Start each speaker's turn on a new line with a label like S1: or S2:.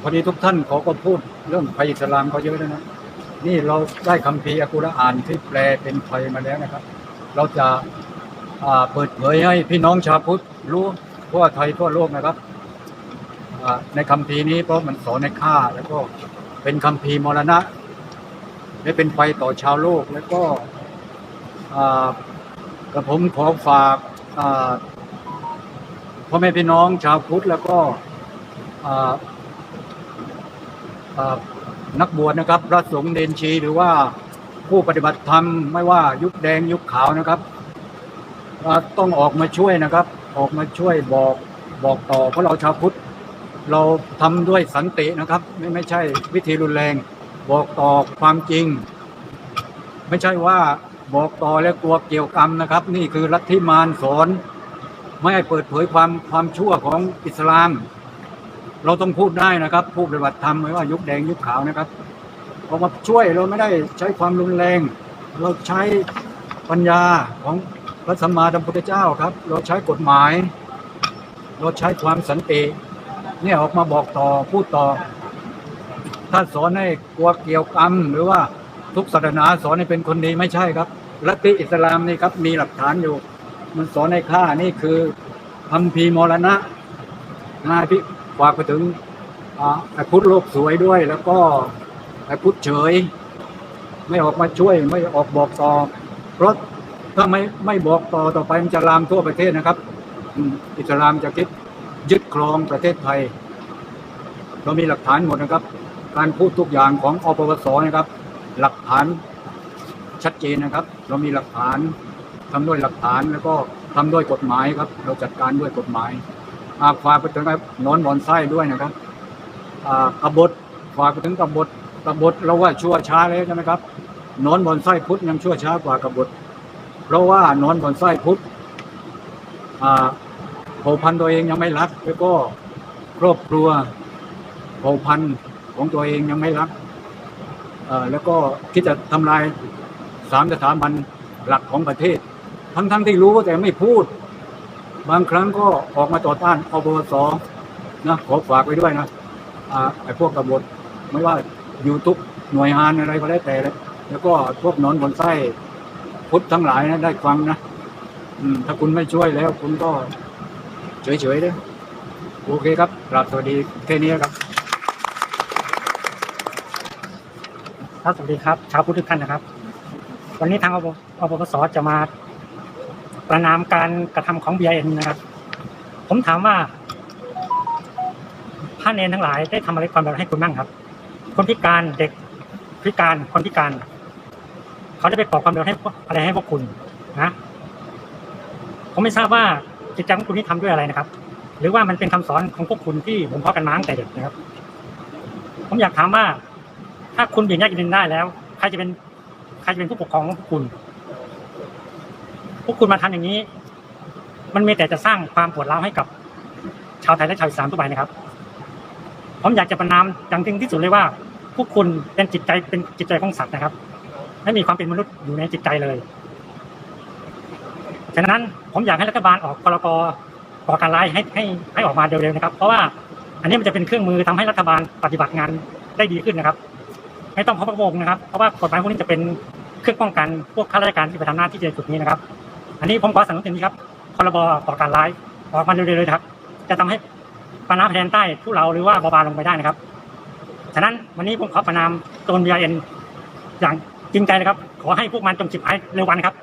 S1: พอดีทุกท่านเขาก็พูดเรื่องภัยอิสลามเขาเยอะแล้วนะนี่เราได้คัมภีร์อัลกุรอานที่แปลเป็นไทยมาแล้วนะครับ เราจะเปิดเผยให้พี่น้องชาวพุทธรู้ทั่วไทยทั่วโลกนะครับในคัมภีร์นี้เพราะมันสอนในค่าแล้วก็เป็นคัมภีร์มรณะและเป็นไฟต่อชาวโลกแล้วก็กระผมขอฝากพ่อแม่พี่น้องชาวพุทธแล้วก็ นักบวชนะครับพระสงฆ์เดนชี หรือว่าผู้ปฏิบัติธรรมไม่ว่ายุคแดงยุคขาวนะครับต้องออกมาช่วยนะครับ ออกมาช่วยบอกบอกต่อเพราะเราชาวพุทธเราทำด้วยสันตินะครับ ไม่ไม่ใช่วิธีรุนแรง บอกต่อความจริง ไม่ใช่ว่าบอกต่อแล้วกลัวเกี่ยวกรรมนะครับ นี่คือลัทธิมารสอน ไม่ให้เปิดเผยความความชั่วของอิสลาม เราต้องพูดได้นะครับ ผู้ปฏิบัติธรรมไม่ว่ายุคแดงยุคขาวนะครับออกมาช่วยเราไม่ได้ใช้ความรุนแรง เราใช้ปัญญาของพระสัมมาสัมพุทธเจ้าครับ เราใช้กฎหมาย เราใช้ความสันติเนี่ยออกมาบอกต่อพูดต่อ ถ้าสอนให้กลัวเกี่ยวกรรม หรือว่าทุกศาสนาสอนให้เป็นคนดีไม่ใช่ครับลัทธิอิสลามนี่ครับมีหลักฐานอยู่ มันสอนให้ฆ่านี่คือคัมภีมรณะนายพี่ ฝากไปถึงไอ้พุทธโลกสวยด้วย แล้วก็ไอ้พุทธเฉย ไม่ออกมาช่วยไม่ออกบอกต่อเพราะถ้าไม่ไม่บอกต่อต่อไปมันจะลามทั่วประเทศนะครับ อิสลามจะคิดยึดครองประเทศไทย เรามีหลักฐานหมดนะครับ การพูดทุกอย่างของอปวสนะครับ หลักฐานชัดเจนนะครับ เรามีหลักฐานทำด้วยหลักฐานแล้วก็ทำด้วยกฎหมายครับ เราจัดการด้วยกฎหมาย ฝากไปถึงหนอนบอนไส้ด้วยนะครับอ่ากบฏฝากไปถึงกบฏกบฏเราว่าชั่วช้าแล้วใช่ไหมครับนอนบอนไส้พุทธยังชั่วช้ากว่ากบฏเพราะว่านอนบอนไส้พุทธอ่าเผ่าพันธุ์ตัวเองยังไม่รัก แล้วก็ครอบครัวเผ่าพันธุ์ของตัวเองยังไม่รักเอ่อแล้วก็คิดจะทำลายสามสถาบันหลักของประเทศ ทั้งๆที่รู้แต่ไม่พูด บางครั้งก็ออกมาต่อต้านอปวสนะขอฝากไว้ด้วยนะอ่าไอ้พวกกบฏไม่ว่ายูทุกหน่วยงานอะไรก็แล้วแต่เลยแล้วก็พวกนอนบนไส้พุทธทั้งหลายนะได้ฟังนะอืมถ้าคุณไม่ช่วยแล้ว คุณก็เฉยๆเลยโอเคครับกราบสวัสดีแค่นี้ครับ
S2: ครับสวัสดีครับชาวพุทธทุกท่านนะครับ วันนี้ทางอปอปสจะมา ประนามการกระทำของ BIN นะครับ ผมถามว่าพระเนนทั้งหลายได้ทำอะไรความดีให้คุณบ้างครับ คนพิการเด็กพิการคนพิการ เขาได้ไปก่อความเดือดร้อนให้พวอะไรให้พวกคุณนะผมไม่ทราบว่าจิตใจของคุณที่ทำด้วยอะไรนะครับ หรือว่ามันเป็นคำสอนของพวกคุณที่ผมเพาะกันมาตั้งแต่เด็กนะครับ ผมอยากถามว่า ถ้าคุณเบี่ยงแยกดินได้แล้ว ใครจะเป็นใครจะเป็นผู้ปกครองของพวกคุณ วกคุณมาทำอย่างนี้ มันมีแต่จะสร้างความปวดร้าวให้กับ ชาวไทยและชาวอีสานทั่วไปนะครับผมอยากจะประนามอย่างจริงที่สุดเลยว่า พวกคุณเป็นจิตใจเป็นจิตใจของสัตว์นะครับไม่มีความเป็นมนุษย์อยู่ในจิตใจเลยฉะนั้นผมอยากให้รัฐบาลออกพรกก่อการร้ายให้ให้ให้ออกมาเร็วๆนะครับ เพราะว่าอันนี้มันจะเป็นเครื่องมือทำให้รัฐบาลปฏิบัติงานได้ดีขึ้นนะครับ ไม่ต้องพะพะวงนะครับ เพราะว่ากฎหมายพวกนี้จะเป็นเครื่องป้องกันพวกข้าราชการที่ไปทำหน้าที่ในจุดนี้นะครับ อันนี้ผมขอสนับสนุนนี้ครับพรบก่อการร้ายออกมาเร็วๆเลยครับ จะทำให้ปานาแผนใต้ผู้เราหรือว่าเบาบางลงไปได้นะครับ ฉะนั้นวันนี้ผมขอประนามโจนบีเอ็นอย่างจริงใจนะครับ ขอให้พวกมันจงจิบหายเร็ววันครับ